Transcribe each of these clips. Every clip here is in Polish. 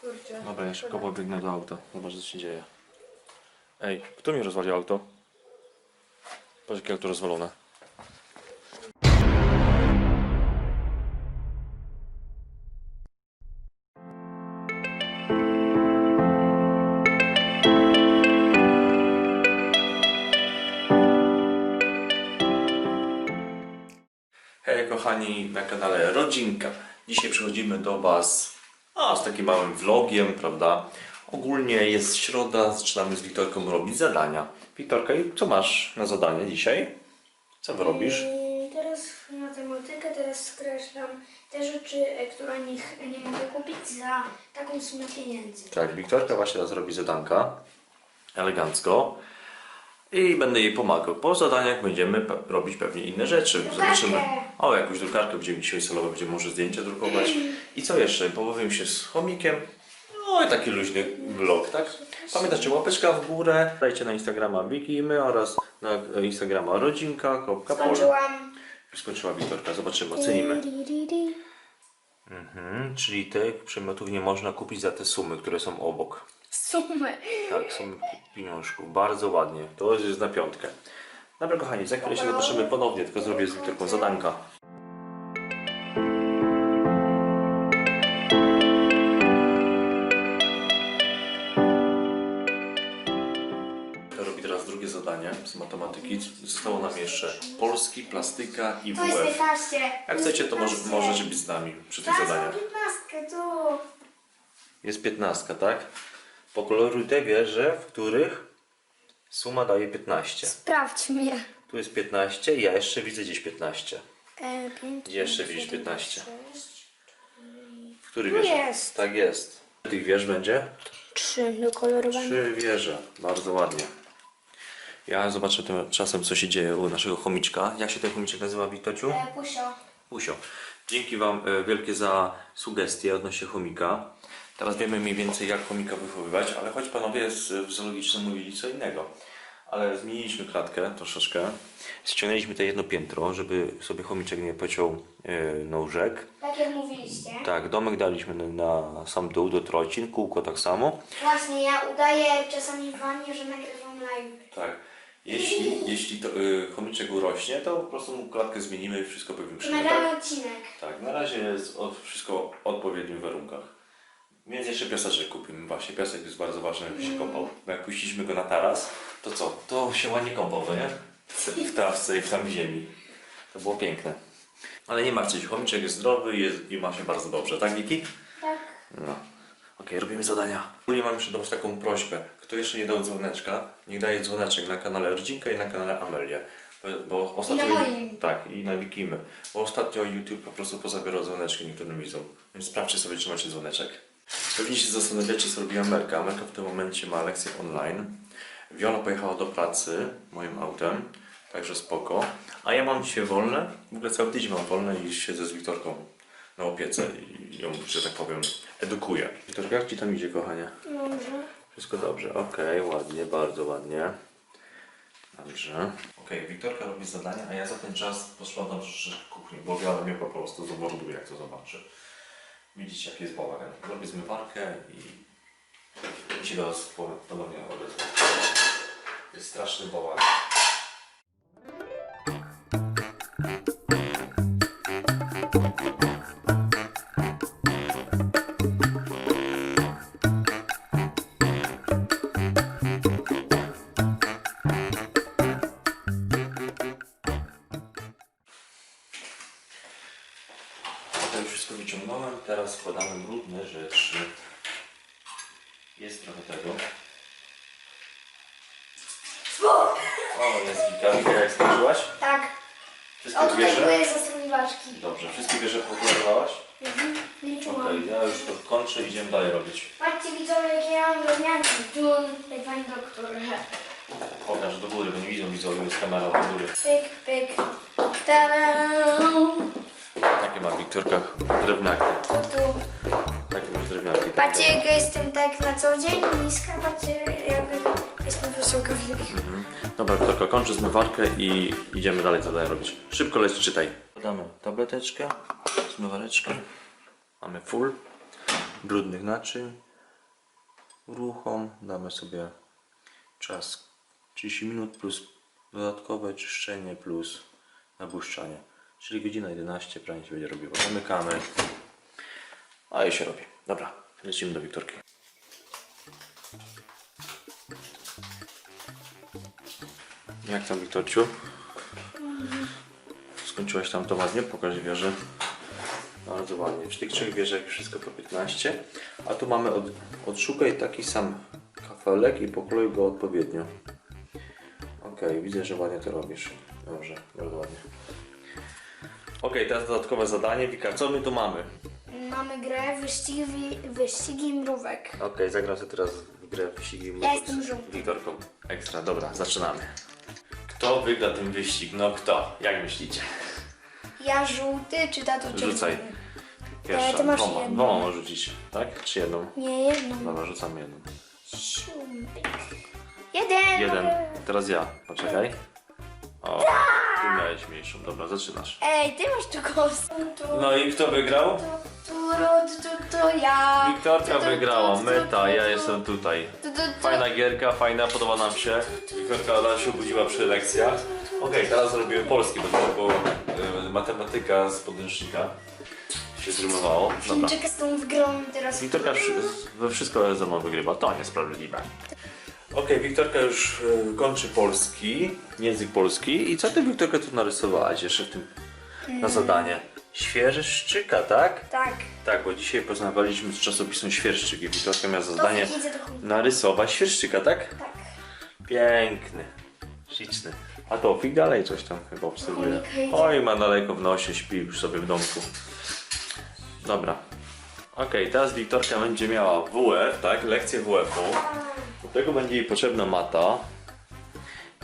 Kurczę. Dobra, ja szybko pobiegnę do auta. Zobacz, co się dzieje. Ej, kto mi rozwalił auto? Patrz, jakie auto rozwalone. Hej kochani, na kanale Rodzinka. Dzisiaj przychodzimy do Was a, z takim małym vlogiem, prawda? Ogólnie jest środa, zaczynamy z Wiktorką robić zadania. Wiktorka, i co masz na zadanie dzisiaj? Co wy robisz? I teraz matematykę, teraz skreślam te rzeczy, e, które nie mogę kupić za taką sumę pieniędzy. Tak, Wiktorka właśnie teraz robi zadanka. Elegancko. I będę jej pomagał. Po zadaniach będziemy pe- robić pewnie inne rzeczy. Zobaczymy. O, jakąś drukarkę będziemy dzisiaj solować, będziemy może zdjęcia drukować. I co jeszcze? Pobawimy się z chomikiem. No i taki luźny vlog, tak? Pamiętajcie, łapeczka w górę. Dajcie na Instagrama Wiki i my oraz na Instagrama rodzinka.pol. Skończyłam. Skończyła Wiktorka, zobaczymy, ocenimy. Mhm, czyli tych przedmiotów nie można kupić za te sumy, które są obok. Sumy. Tak, są pieniążków. Bardzo ładnie. To jest na piątkę. Dobra, kochani, za chwilę się zobaczymy ponownie, tylko zrobię z Wiktorką zadanka. Z matematyki. Zostało nam jeszcze polski, plastyka i To jest WF. 15. Jak chcecie, to może, możecie być z nami przy tych Tak, zadaniach. 15, tu. Jest 15, tak? Pokoloruj te wieże, w których suma daje 15. Sprawdź mnie. Tu jest 15, ja jeszcze widzę gdzieś 15. E, 5, Gdzie jeszcze widzisz 15? 6, W których Tu wieżach? jest. Tak jest. Tych wież będzie? 3 do kolorowania. Trzy wieże. Bardzo ładnie. Ja zobaczę tym czasem, co się dzieje u naszego chomiczka. Jak się ten chomiczek nazywa, Witociu? E, pusio. Usio. Dzięki Wam e, wielkie za sugestie odnośnie chomika. Teraz wiemy mniej więcej jak chomika wychowywać, ale choć panowie z w zoologicznym mówili co innego. Ale zmieniliśmy klatkę troszeczkę. Ściągnęliśmy te jedno piętro, żeby sobie chomiczek nie pociął e, nóżek. Tak jak mówiliście. Tak, domek daliśmy na, na sam dół do trocin, kółko tak samo. Właśnie, ja udaję czasami w wannie, że nagrywam live. Tak. Jeśli, jeśli to, y, chomiczek urośnie, to po prostu mu klatkę zmienimy i wszystko powiększymy. Tak? Nagramy odcinek. Tak, na razie jest wszystko w odpowiednich warunkach. Więc jeszcze piaseczek kupimy. Właśnie piasek jest bardzo ważny, żeby się kąpał. Bo jak puściliśmy go na taras, to co? To się ładnie kąpał, no nie? W trawce i w tam w ziemi. To było piękne. Ale nie martwcie się, chomiczek jest zdrowy jest, i ma się bardzo dobrze, tak Wiki? Tak. No. Okej, robimy zadania. Ogólnie mam jeszcze do Was taką prośbę. Kto jeszcze nie dał dzwoneczka, niech daje dzwoneczek na kanale Rodzinka i na kanale Amelia. Bo, ostatnio... moim. Tak, i na Wikimy. Bo ostatnio YouTube po prostu pozabierał dzwoneczki niektórym widzom. Więc sprawdźcie sobie, czy macie dzwoneczek. Pewnie się zastanawiacie, co robi Amelka. Amelka w tym momencie ma lekcję online. Viola pojechała do pracy moim autem, także spoko. A ja mam dzisiaj wolne. W ogóle cały tydzień mam wolne i siedzę z Wiktorką na opiece i ją, że tak powiem, edukuję. Wiktorka, jak Ci tam idzie, kochanie? Dobrze. Wszystko dobrze, okej, ładnie, bardzo ładnie. Dobrze. Okej, Wiktorka robi zadania, a ja za ten czas posprzątam troszeczkę kuchni, bo Wiola mnie po prostu zamorduje, jak to zobaczy. Widzicie, jaki jest bałagan. Robię zmywarkę i, i się do Was ponownie odezwę. Jest straszny bałagan. Składamy brudne rzeczy. Jest trochę tego. O, jest. Wika, jak skończyłaś? Tak. Wszystkie O, tutaj wieże? były zasłoniwaczki. Dobrze, wszystkie wieże pokolorowałaś? Mhm. Okej, Liczyłam. ja już to kończę, idziemy dalej robić. Patrzcie widzowie, jakie ja mam drewnianki. Dun, jak pani doktor. Pokaż do góry, bo nie widzą widzowie, jest kamera do góry. Pyk, pyk. Tadam. Takie ma Wiktorka drewniaki. Tu, tu. Takie masz drewniaki. Patrzcie, jak ja jestem tak na co dzień niska. Patrzcie, jak jestem wysoka. Mhm. Dobra, Wiktorka, kończę zmywarkę i idziemy dalej zadania robić. Szybko leć, czytaj. Damy tableteczkę, zmywareczkę. Mamy full brudnych naczyń. uruchom, damy sobie czas 30 minut plus dodatkowe czyszczenie plus nabłyszczanie. Czyli godzina 11 pranie się będzie robiło. Zamykamy. A i się robi. Dobra, lecimy do Wiktorki. Jak tam Wiktorciu? Skończyłaś tam to ładnie? Pokaż wieżę. Bardzo ładnie. W tych trzech wieżach wszystko po 15. A tu mamy od, odszukaj taki sam kafelek i pokrój go odpowiednio. Okej, widzę, że ładnie to robisz. Dobrze, bardzo ładnie. Okej, teraz dodatkowe zadanie. Wika, co my tu mamy? Mamy grę wyścigi, wyścigi mrówek. Okej, zagram sobie teraz w grę wyścigi Ja jestem żółty. Wiktorką. Ekstra, dobra, zaczynamy. Kto wygra ten wyścig? No kto? Jak myślicie? Ja żółty, czy tato czerwony? Rzucaj. E, Pierwsza, ty masz dwoma, jedną. dwoma możesz rzucić, tak? Czy jedną? Nie, jedną. Dobra, rzucamy jedną. Siumpik. Jeden. Jeden. Teraz ja. Poczekaj. O, ty miałeś mniejszą. Dobra, zaczynasz. Ej, ty masz tu kostkę. No i kto wygrał? Tu, tu, tu, to ja. Wiktorka Tu, tu, wygrała. tu, tu, Meta, ja tu. jestem tutaj. Tu, tu, tu. Fajna gierka, fajna, podoba nam się. Wiktorka ona się obudziła przy lekcjach. Okej, teraz zrobimy polski, bo to było y, matematyka z podręcznika. Się zrymowało. Dobra. Czekaj z tą wygrą teraz. Wiktorka wszy- we wszystko ze mną wygrywa, to niesprawiedliwe. Okej, Wiktorka już y, kończy polski, język polski. I co ty Wiktorka tu narysowałaś jeszcze w tym na zadanie? Świerszczyka, tak? Tak. Tak, bo dzisiaj poznawaliśmy z czasopisem Świerszczyk i Wiktorka miała za zadanie idzie do narysować świerszczyka, tak? Tak. Piękny, śliczny. A to Fik dalej coś tam chyba obserwuje. Idzie. Oj, ma daleko w nosie, śpi już sobie w domku. Dobra. Okej, teraz Wiktorka będzie miała WF, tak? Lekcję WF-u. Do tego będzie jej potrzebna mata.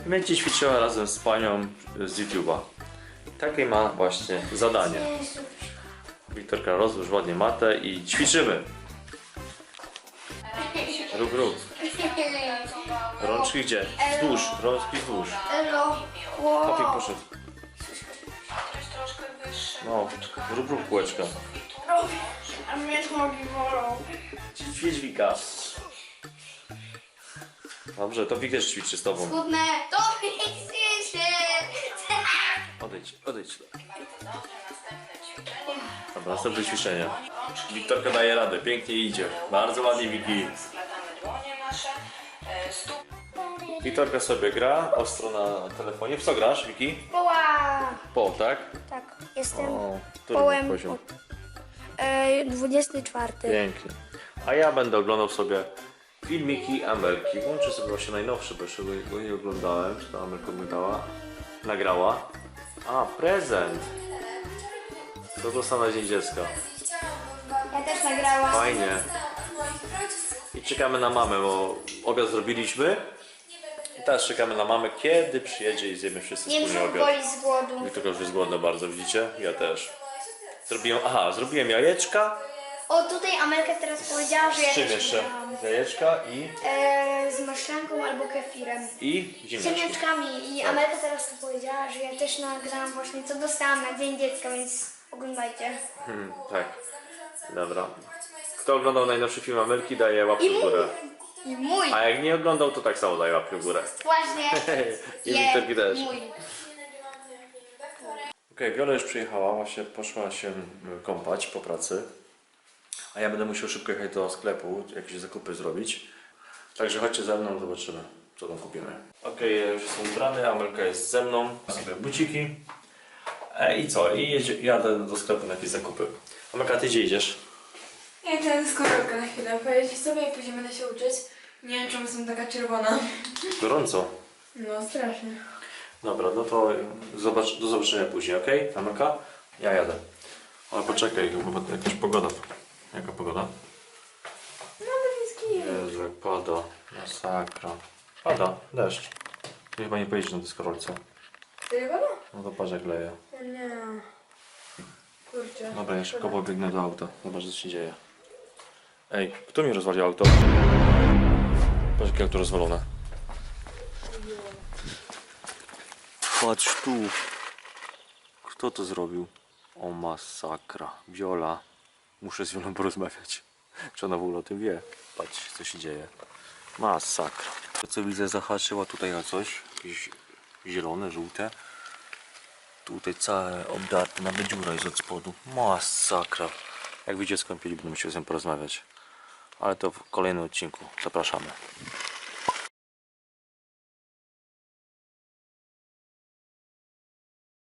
I będzie ćwiczyła razem z panią z YouTube'a. Takie ma właśnie zadanie. Wiktorka, rozłóż ładnie matę i ćwiczymy. Rób, rób. Rączki gdzie? Wzdłuż, rączki wzdłuż. Wow. poszedł. No, rób, rób kółeczka. A mnie nogi bolą. Ćwicz Wika. Dobrze, to Wik też ćwiczy z tobą. Chudne. To się. Odejdź, odejdź. Dobra, następne ćwiczenie. Wiktorka daje radę, pięknie idzie. Bardzo ładnie Wiki. Wiktorka sobie gra, ostro na telefonie. W co grasz, Wiki? Poła. Po, tak? Tak. Jestem O, który połem. poziom? E, 24. Pięknie. A ja będę oglądał sobie filmiki Amelki. Włączę sobie właśnie najnowszy, bo jeszcze go nie oglądałem. Czy to Amelka oglądała? Nagrała. A, prezent. To dostał na Dzień Dziecka. Ja też nagrałam. Fajnie. I czekamy na mamę, bo obiad zrobiliśmy. I teraz czekamy na mamę, kiedy przyjedzie i zjemy wszyscy Nie wspólnie brzuch obiad. boli z głodu. Wiktor już jest głodny bardzo, widzicie? Ja też. Zrobiłem, aha, zrobiłem jajeczka. O, tutaj Amelka teraz powiedziała, że ja Z czym też jeszcze? Jajeczka i, E, z maślanką albo kefirem. i ziemniaczki. ziemniaczkami. I Amelka teraz tu powiedziała, że ja też nagrałam właśnie co dostałam na Dzień Dziecka, więc oglądajcie. Hmm, tak. Dobra. Kto oglądał najnowszy film Amelki, daje łapkę w mój. górę. I mój. A jak nie oglądał, to tak samo daje łapkę w górę. Właśnie. I Wiktorki też. Mój. Okej, Wiola już przyjechała, właśnie poszła się kąpać po pracy. A ja będę musiał szybko jechać do sklepu, jakieś zakupy zrobić. Także chodźcie ze mną, zobaczymy, co tam kupimy. Okej, ja już jestem ubrany, Amelka jest ze mną. Sobie buciki. E, I co? I jedzie, jadę do sklepu na jakieś zakupy. Amelka, ty gdzie idziesz? Ja ten skórkę na chwilę pojeździć sobie i później będę się uczyć. Nie wiem czemu jestem taka czerwona. Gorąco. No strasznie. Dobra, no to zobacz, do zobaczenia później, ok? Amelka? Ja jadę. Ale poczekaj, bo jakaś pogoda. Jaka pogoda? No bliski. Jezu, jak pada. Masakra. Pada, deszcz. Ty chyba nie pojedziesz na dyskorolce. Ty woda? No to patrz jak leje. O nie. Kurczę. Dobra, ja szybko pobiegnę do auta. Zobacz co się dzieje. Ej, kto mi rozwalił auto? Patrz jakie auto rozwalone. Patrz tu. Kto to zrobił? O masakra. Viola. Muszę z Wiolą porozmawiać. Czy ona w ogóle o tym wie? Patrz, co się dzieje. Masakra. To co widzę zahaczyło tutaj o coś. Jakieś zielone, żółte. Tutaj całe obdarte, nawet dziura jest od spodu. Masakra. Jak wyjdzie z kąpieli, będę musiał z nim porozmawiać. Ale to w kolejnym odcinku. Zapraszamy.